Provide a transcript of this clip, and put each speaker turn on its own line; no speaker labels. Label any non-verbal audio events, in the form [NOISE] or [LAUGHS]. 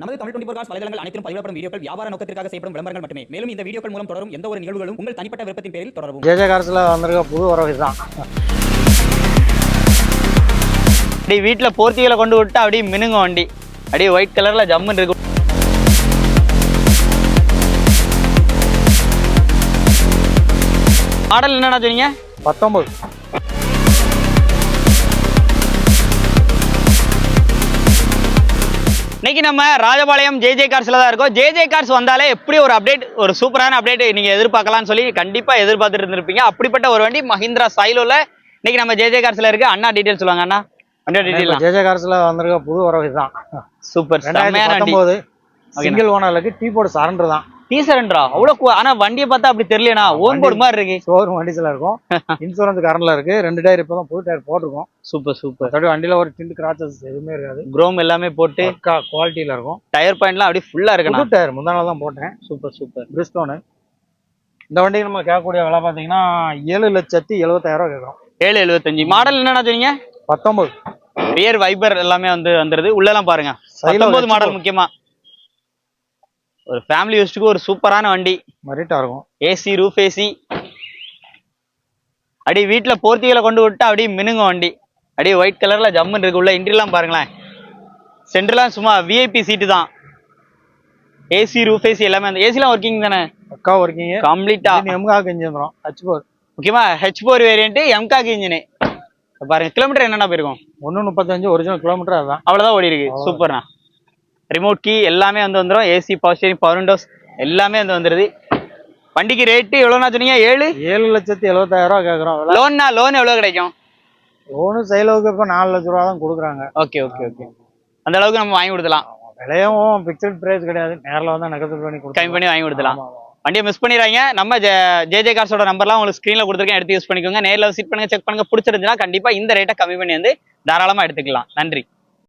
நமது Tamil twenty cos வலைதளங்கள் அனைத்தும் பதிவிடப்படும் வீடியோக்கள் வியாபார நோக்கத்திற்காக செய்யப்படும் விளம்பரங்கள் மட்டுமே. மேலும் இந்த வீடியோக்கள் மூலம் தொடரும் எந்த ஒரு நிகழ்வுகளும் உங்கள் தனிப்பட்ட விருப்பத்தின் பேரில் தொடரவும்.
ஜேஜே கார்ஸில் வந்திருக்க புது உறவு இதுதான்
அப்படியே வீட்டில் போர்த்திகளை கொண்டு விட்டு அப்படியே மினுங்க வண்டி. அப்படியே ஒயிட் கலரில் ஜம்முன்னு இருக்கு. மாடல் என்னண்ணா சொன்னீங்க?
பத்தொம்பது.
இன்னைக்கு நம்ம ராஜபாளையம் ஜேஜே கார்ஸ்ல தான் இருக்கோம். ஜேஜே கார்ஸ் வந்தாலே எப்படி ஒரு அப்டேட் ஒரு சூப்பரான அப்டேட் நீங்க எதிர்பார்க்கலாம்னு சொல்லி கண்டிப்பா எதிர்பார்த்துட்டு இருந்திருப்பீங்க. அப்படிப்பட்ட ஒரு வண்டி மஹிந்திரா சைலோல இன்னைக்கு நம்ம ஜேஜே கார்ஸ்ல இருக்கு. அண்ணா டீடைல் சொல்லுவாங்க அண்ணா. வண்டியோட டீடைல்
ஜேஜே கார்ஸில் வந்திருக்க புது உறவு இதுதான்.
சூப்பர்
ரெண்டாயிரத்தி சிங்கிள் ஓனருக்கு டீ போர்டு சரண்டர் தான்.
டீ சரண்டரா அவ்வளவு ஆனா வண்டியை பார்த்தா அப்படி தெரியலண்ணா ஓன் போர்டு மாதிரி இருக்கு.
ஷோரூம் வண்டிஸில் இருக்கும். [LAUGHS] இன்சூரன்ஸ் கரண்டில் இருக்கு. ரெண்டு டயர் இப்போ தான் புது டயர் போட்டிருக்கோம்.
சூப்பர் சூப்பர்
மற்றபடி வண்டியில் ஒரு டிண்ட் கிராச்சஸ் எதுவுமே இருக்காது.
குரோம் எல்லாமே போட்டு
குவாலிட்டியில் இருக்கும்.
டயர் பாயிண்ட்லாம் அப்படியே ஃபுல்லா
புது
இருக்குண்ணா
டயர் முந்தானால தான் போட்டேன்.
சூப்பர் சூப்பர்
பிரிஸ்டோனு இந்த வண்டிக்கு நம்ம கேட்கக்கூடிய விலை பார்த்தீங்கன்னா ஏழு லட்சத்தி எழுபத்தாயிரம் கேட்குறோம்.
ஏழு எழுபத்தஞ்சு மாடல் என்னண்ணா சொன்னீங்க
பத்தொம்பது
ரியர் வைபர் எல்லாமே வந்து வந்துருது. உள்ளெல்லாம் பாருங்க.
Silo
பத்தொன்பது மாடல் முக்கியமா. ஒரு ஃபேமிலி யூஸ்டுக்கு ஒரு சூப்பரான வண்டி.
மரிட்டாக இருக்கும்.
ஏசி ரூஃப் ஏசி அடி வீட்டுல போர்த்திகளை கொண்டு விட்டு அப்படியே மினுங்க வண்டி. அப்படியே ஒயிட் கலர்ல ஜம்முன்னு இருக்கு. உள்ள இன்டீரியர்லாம் பாருங்களேன். சென்டர்லாம் சும்மா விஐபி சீட்டு தான். ஏசி ரூஃப் ஏசி எல்லாமே அந்த ஏசிலாம் ஒர்க்கிங் தானே?
பக்கா ஒர்க்கிங்கு
கம்ப்ளீட்டா
எம்காக்கு இன்ஜின் வந்துடும் ஹச் போர்
முக்கியமா H four variant mHawk engine பாருங்க கிலோமீட்டர் என்னென்ன போயிருக்கும்?
ஒன்று முப்பத்தஞ்சு ஒரிஜினல் கிலோமீட்டர் அதுதான்.
அவ்வளவுதான் ஓடி இருக்கு சூப்பர்ண்ணா. ரிமோட் கீ எல்லாமே வந்து வந்துடும் AC power steering power windows எல்லாமே வந்து வந்துருது. வண்டிக்கு ரேட்டு எவ்வளோண்ணா சொன்னீங்க? ஏழு?
ஏழு லட்சத்தி எழுபத்தாயிரம் ரூபா கேட்குறோம்
லோன்னா லோன் எவ்வளோ கிடைக்கும்?
லோனு சைலவுக்கு இப்போ நாலு லட்ச ரூபா தான் கொடுக்குறாங்க.
ஓகே ஓகே ஓகே அந்த அளவுக்கு நம்ம வாங்கி கொடுக்கலாம்
விலையும் ஃபிக்ஸட் பிரைஸ் கிடையாது. நேரில் வந்து நெகட்டிவ் பண்ணி
கம்மி பண்ணி வாங்கி கொடுக்கலாம் வண்டியை மிஸ் பண்ணிடுறாங்க நம்ம ஜேஜே கார்ஸோட நம்பர்லாம் உங்களுக்கு ஸ்க்ரீனில் கொடுத்துருக்கேன். எடுத்து யூஸ் பண்ணிக்கோங்க. நேரில் விசிட் பண்ணுங்க செக் பண்ணுங்க. பிடிச்சிருந்துச்சுன்னா கண்டிப்பா இந்த ரேட்டை கம்மி பண்ணி வந்து தாராளமா எடுத்துக்கலாம். நன்றி.